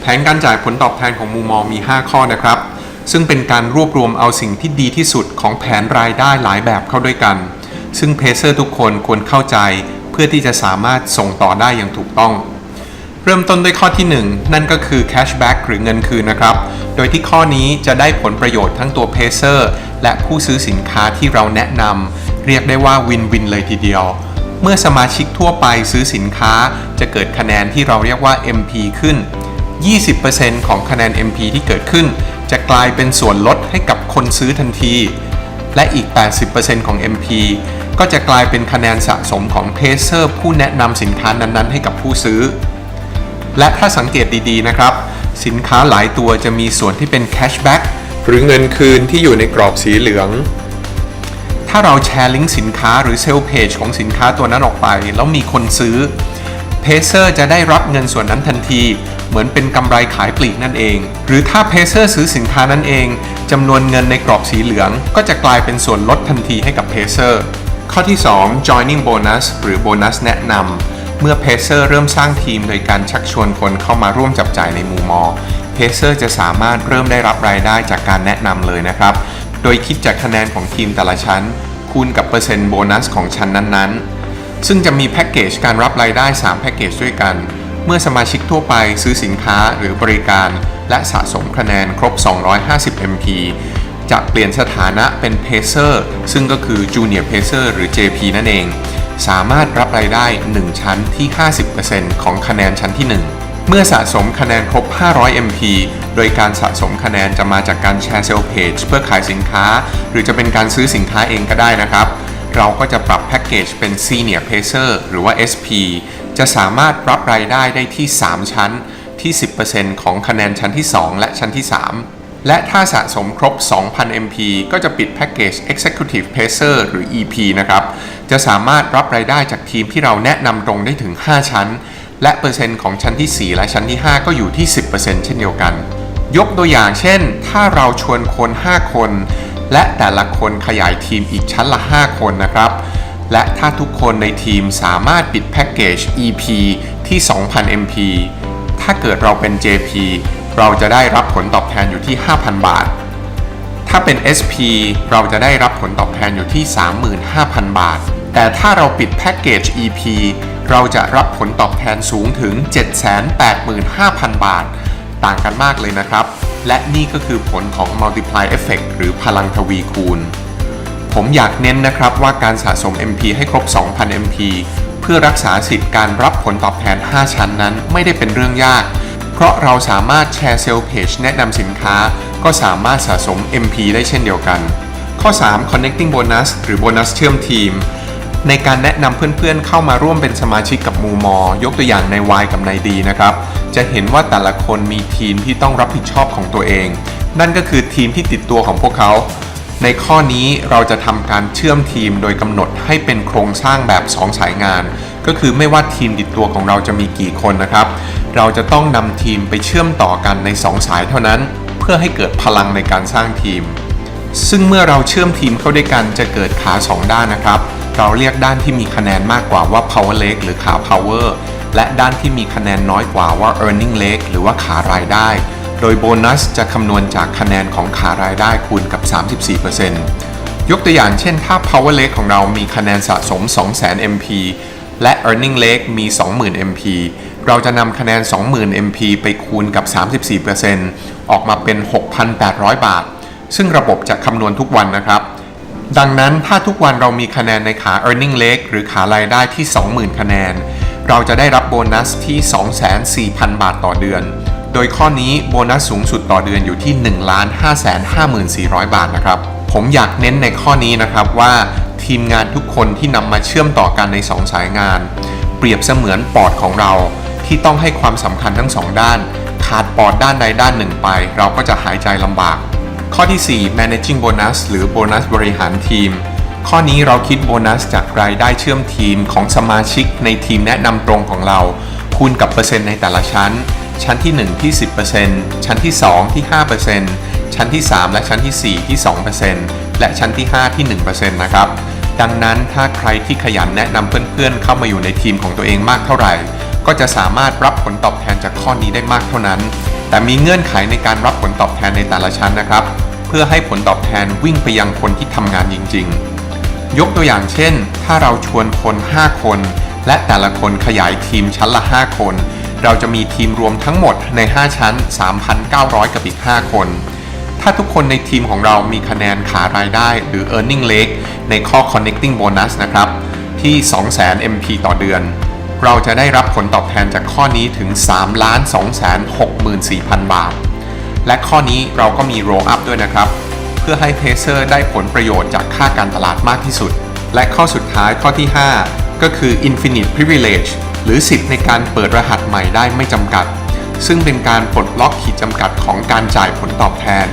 แผนการจ่ายผลตอบแทนของมูมอมี 5 ข้อนะครับ ซึ่งเป็นการรวบรวมเอาสิ่งที่ดีที่สุดของแผนรายได้หลายแบบเข้าด้วยกัน ซึ่งเพเซอร์ทุกคนควรเข้าใจเพื่อที่จะสามารถส่งต่อได้อย่างถูกต้อง เริ่มต้นด้วยข้อที่ 1 นั่นก็คือ cashback หรือเงินคืนนะครับ โดยที่ข้อนี้จะได้ผลประโยชน์ทั้งตัวเพเซอร์และผู้ซื้อสินค้าที่เราแนะนำเรียกได้ว่าวินวินเลยทีเดียวเมื่อสมาชิกทั่วไปซื้อสินค้าจะเกิดคะแนนที่เราเรียกว่า MP ขึ้น 20%ของคะแนน MP ที่เกิดขึ้น จะกลายเป็นส่วนลดให้กับคนซื้อทันที และอีก 80%ของ MP ก็จะกลายเป็นคะแนนสะสมของเพเซอร์ผู้แนะนำสินค้านั้นๆ ให้กับผู้ซื้อ และถ้าสังเกตดีๆนะครับ สินค้าหลายตัวจะมีส่วนที่เป็นแคชแบ็กหรือเงินคืนที่อยู่ในกรอบสีเหลืองถ้าเราแชร์ลิงก์สินค้าหรือเซลล์เพจของสินค้าตัวนั้นออกไป แล้วมีคนซื้อเพเซอร์จะได้รับเงินส่วนนั้นทันที เหมือนเป็นกำไรขายปลีกนั่นเอง หรือถ้าเพเซอร์ซื้อสินค้านั้นเองจำนวนเงินในกรอบสีเหลือง ก็จะกลายเป็นส่วนลดทันทีให้กับเพเซอร์ข้อที่ 2 joining bonus หรือโบนัสแนะนำเมื่อเพเซอร์เริ่มสร้างทีมโดยการชักชวนคนเข้ามาร่วมจับจ่ายในมูมอเพเซอร์จะสามารถเริ่มได้รับรายได้จากการแนะนำเลยนะครับ โดยคิดจากคะแนนของทีมแต่ละชั้น คูณกับเปอร์เซ็นต์โบนัสของชั้นนั้นๆ ซึ่งจะมีแพ็กเกจการรับรายได้ 3 แพ็กเกจด้วยกัน เมื่อสมาชิกทั่วไปซื้อสินค้าหรือบริการ และสะสมคะแนนครบ 250 MP จะเปลี่ยนสถานะเป็นเพเซอร์ซึ่งก็คือ Junior Pacer หรือ JP นั่นเอง สามารถรับรายได้ 1 ชั้นที่ 50%ของคะแนนชั้นที่ 1 เมื่อสะสมคะแนนครบ 500 MP โดยการสะสมคะแนนจะมาจากการแชร์เซลล์เพจเพื่อขายสินค้า หรือจะเป็นการซื้อสินค้าเองก็ได้นะครับ เราก็จะปรับแพ็กเกจเป็น Senior Pacer หรือว่า SP จะสามารถรับรายได้ได้ที่ 3 ชั้นที่ 10%ของคะแนนชั้นที่ 2 และชั้นที่ 3 และถ้าสะสมครบ 2,000 MP ก็จะปิดแพ็กเกจ Executive Pacer หรือ EP นะครับ จะสามารถรับรายได้จากทีมที่เราแนะนำตรงได้ถึง 5 ชั้น และเปอร์เซ็นต์ของชั้นที่ 4 และชั้นที่ 5 ก็อยู่ที่ 10%เช่นเดียวกัน ยกตัวอย่างเช่น ถ้าเราชวนคน 5 คน และแต่ละคนขยายทีมอีกชั้นละ 5 คนนะครับ และถ้าทุกคนในทีมสามารถปิดแพ็กเกจ EP ที่ 2,000 MP ถ้าเกิดเราเป็น JP เราจะได้รับผลตอบแทนอยู่ที่ 5,000 บาท ถ้าเป็น SP เราจะได้รับผลตอบแทนอยู่ที่ 35,000 บาท แต่ถ้าเราปิดแพ็กเกจ EP เราจะรับผลตอบแทนสูงถึง 785,000 บาท ต่างกันมากเลยนะครับ และนี่ก็คือผลของ Multiply Effect หรือพลังทวีคูณ ผมอยากเน้นนะครับว่าการสะสม MP ให้ครบ 2,000 MP เพื่อรักษาสิทธิ์การรับผลตอบแทน 5 ชั้นนั้นไม่ได้เป็นเรื่องยาก เพราะเราสามารถแชร์เซลล์เพจแนะนำสินค้า ก็สามารถสะสม MP ได้เช่นเดียวกัน ข้อ 3 connecting bonus หรือโบนัสเชื่อมทีม ในการแนะนำเพื่อนๆ เข้ามาร่วมเป็นสมาชิกกับมูมอ ยกตัวอย่างใน Y กับใน D นะครับ จะเห็นว่าแต่ละคนมีทีมที่ต้องรับผิดชอบของตัวเอง นั่นก็คือทีมที่ติดตัวของพวกเขา ในข้อนี้เราจะทำการเชื่อมทีมโดยกำหนดให้เป็นโครงสร้างแบบ 2 สายงาน ก็คือไม่ว่าทีมติดตัวของเราจะมีกี่คนนะครับ เราจะต้องนำทีมไปเชื่อมต่อกันใน 2 สายเท่านั้น เพื่อให้เกิดพลังในการสร้างทีม ซึ่งเมื่อเราเชื่อมทีมเข้าด้วยกันจะเกิดขา 2 ด้านนะครับ เราเรียกด้านที่มีคะแนนมากกว่าว่า power leg หรือขา power และด้านที่มีคะแนนน้อยกว่าว่า earning leg หรือว่าขารายได้ โดยโบนัสจะคำนวณจากคะแนนของขารายได้คูณกับ 34%ยกตัวอย่างเช่นถ้า power leg ของเรามีคะแนนสะสม 200,000 MP และ earning leg มี 20,000 MP เราจะนำคะแนน 20,000 MP ไปคูณกับ 34%ออกมาเป็น 6,800 บาท ซึ่งระบบจะคำนวณทุกวันนะครับ ดังนั้นถ้าทุกวันเรามีคะแนนในขา earning leg หรือขารายได้ที่ 20,000 คะแนน เราจะได้รับโบนัสที่ 24,000 บาทต่อเดือน โดยข้อนี้โบนัสสูงสุดต่อเดือนอยู่ที่ 1,554,400 บาทนะครับ ผมอยากเน้นในข้อนี้นะครับว่าทีมงานทุกคนที่นำมาเชื่อมต่อกันใน 2 สายงาน เปรียบเสมือนปอดของเราที่ต้องให้ความสำคัญทั้งสองด้าน ขาดปอดด้านใดด้านหนึ่งไป เราก็จะหายใจลำบาก ข้อที่ 4 managing bonus หรือโบนัสบริหารทีม ข้อนี้เราคิดโบนัสจากรายได้เชื่อมทีมของสมาชิกในทีมแนะนำตรงของเรา คูณกับเปอร์เซ็นต์ในแต่ละชั้น ชั้นที่ 1 ที่ 10%ชั้นที่ 2 ที่ 5%ชั้นที่ 3 และชั้นที่ 4 ที่ 2%และชั้นที่ 5 ที่ 1%นะครับ ดังนั้นถ้าใครที่ขยันแนะนำเพื่อนๆ เข้ามาอยู่ในทีมของตัวเองมากเท่าไหร่ ก็จะสามารถรับผลตอบแทนจากข้อนี้ได้มากเท่านั้น แต่มีเงื่อนไขในการรับผลตอบแทนในแต่ละชั้นนะครับ เพื่อให้ผลตอบแทนวิ่งไปยังคนที่ทำงานจริง ๆ ยกตัวอย่างเช่น ถ้าเราชวนคน 5 คน และแต่ละคนขยายทีมชั้นละ 5 คน เราจะมีทีมรวมทั้งหมดใน 5 ชั้น 3,900 กับอีก 5 คน ถ้าทุกคนในทีมของเรามีคะแนนขารายได้หรือ earning leg ในข้อ connecting bonus นะครับ ที่ 200,000 MP ต่อเดือน เราจะได้รับผลตอบแทนจากข้อนี้ถึง 3 2 6 4 0 0 0 บาท และข้อนี้เราก็มี roll up ด้วยนะครับ เพื่อให้เพเซอร์ได้ผลประโยชน์จากค่าการตลาดมากที่สุด และข้อสุดท้ายข้อที่ 5 ก็คือ infinite privilege หรือสิทธิ์ในการเปิดรหัสใหม่ได้ไม่จำกัด ซึ่งเป็นการปลดล็อกขีดจำกัดของการจ่ายผลตอบแทน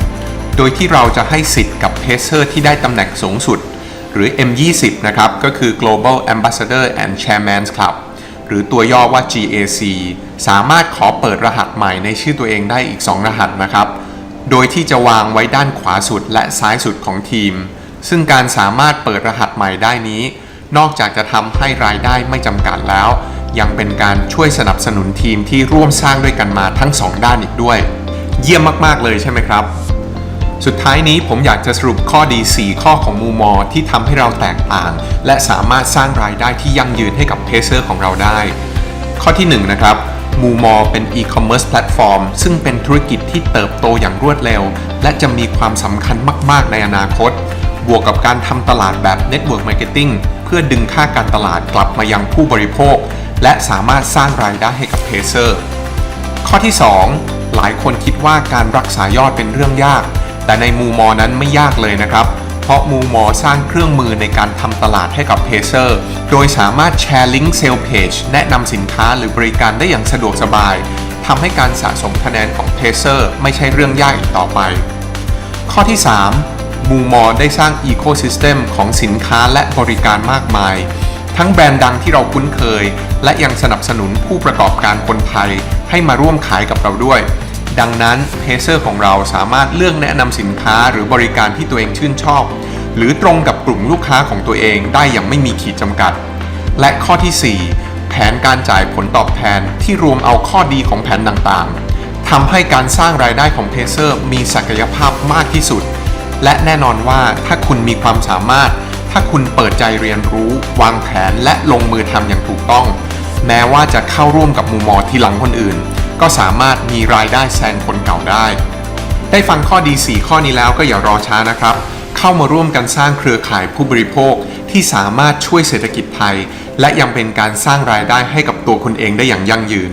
โดยที่เราจะให้สิทธิ์กับเพเซอร์ที่ได้ตำแหน่งสูงสุด หรือ M20 นะครับ ก็คือ Global Ambassador and Chairman's Club หรือตัวย่อว่า GAC สามารถขอเปิดรหัสใหม่ในชื่อตัวเองได้อีก 2 รหัสนะครับ โดยที่จะวางไว้ด้านขวาสุดและซ้ายสุดของทีม ซึ่งการสามารถเปิดรหัสใหม่ได้นี้ นอกจากจะทำให้รายได้ไม่จำกัดแล้ว ยังเป็นการช่วยสนับสนุนทีมที่ร่วมสร้างด้วยกันมาทั้ง 2 ด้านอีกด้วย เยี่ยมมากๆเลยใช่ไหมครับ สุดท้ายนี้ผมอยากจะสรุปข้อดี 4 ข้อของมูมอที่ทำให้เราแตกต่าง และสามารถสร้างรายได้ที่ยั่งยืนให้กับเพเซอร์ของเราได้ ข้อที่ 1 นะครับมูมอเป็นอีคอมเมิร์ซแพลตฟอร์มซึ่งเป็นธุรกิจที่เติบโตอย่างรวดเร็ว และจะมีความสำคัญมาก ๆ ในอนาคต บวกกับการทำตลาดแบบ Network Marketing เพื่อดึงค่าการตลาดกลับมายังผู้บริโภค และสามารถสร้างรายได้ให้กับเพเซอร์ ข้อที่ 2 หลายคนคิดว่าการรักษายอดเป็นเรื่องยาก แต่ในมูมอนั้นไม่ยากเลยนะครับ เพราะมูมอสร้างเครื่องมือในการทำตลาดให้กับเพเซอร์โดยสามารถแชร์ลิงก์เซลล์เพจแนะนำสินค้าหรือบริการได้อย่างสะดวกสบายทำให้การสะสมคะแนนของเพเซอร์ไม่ใช่เรื่องยากอีกต่อไป ข้อที่ 3มูมอได้สร้างอีโคซิสเต็มของสินค้าและบริการมากมาย ทั้งแบรนด์ดังที่เราคุ้นเคย และยังสนับสนุนผู้ประกอบการคนไทยให้มาร่วมขายกับเราด้วย ดังนั้นเพเซอร์ของเราสามารถเลือกแนะนำสินค้าหรือบริการที่ตัวเองชื่นชอบ หรือตรงกับกลุ่มลูกค้าของตัวเองได้อย่างไม่มีขีดจำกัด และข้อที่ 4 แผนการจ่ายผลตอบแทนที่รวมเอาข้อดีของแผนต่างๆทำให้การสร้างรายได้ของเพเซอร์มีศักยภาพมากที่สุด และแน่นอนว่าถ้าคุณมีความสามารถ ถ้าคุณเปิดใจเรียนรู้ วางแผนและลงมือทำอย่างถูกต้อง แม้ว่าจะเข้าร่วมกับมูมอทีหลังคนอื่น ก็สามารถมีรายได้แซงคนเก่าได้ ได้ฟังข้อดี 4 ข้อนี้แล้วก็อย่ารอช้านะครับ เข้ามาร่วมกันสร้างเครือข่ายผู้บริโภคที่สามารถช่วยเศรษฐกิจไทย และยังเป็นการสร้างรายได้ให้กับตัวคุณเองได้อย่างยั่งยืน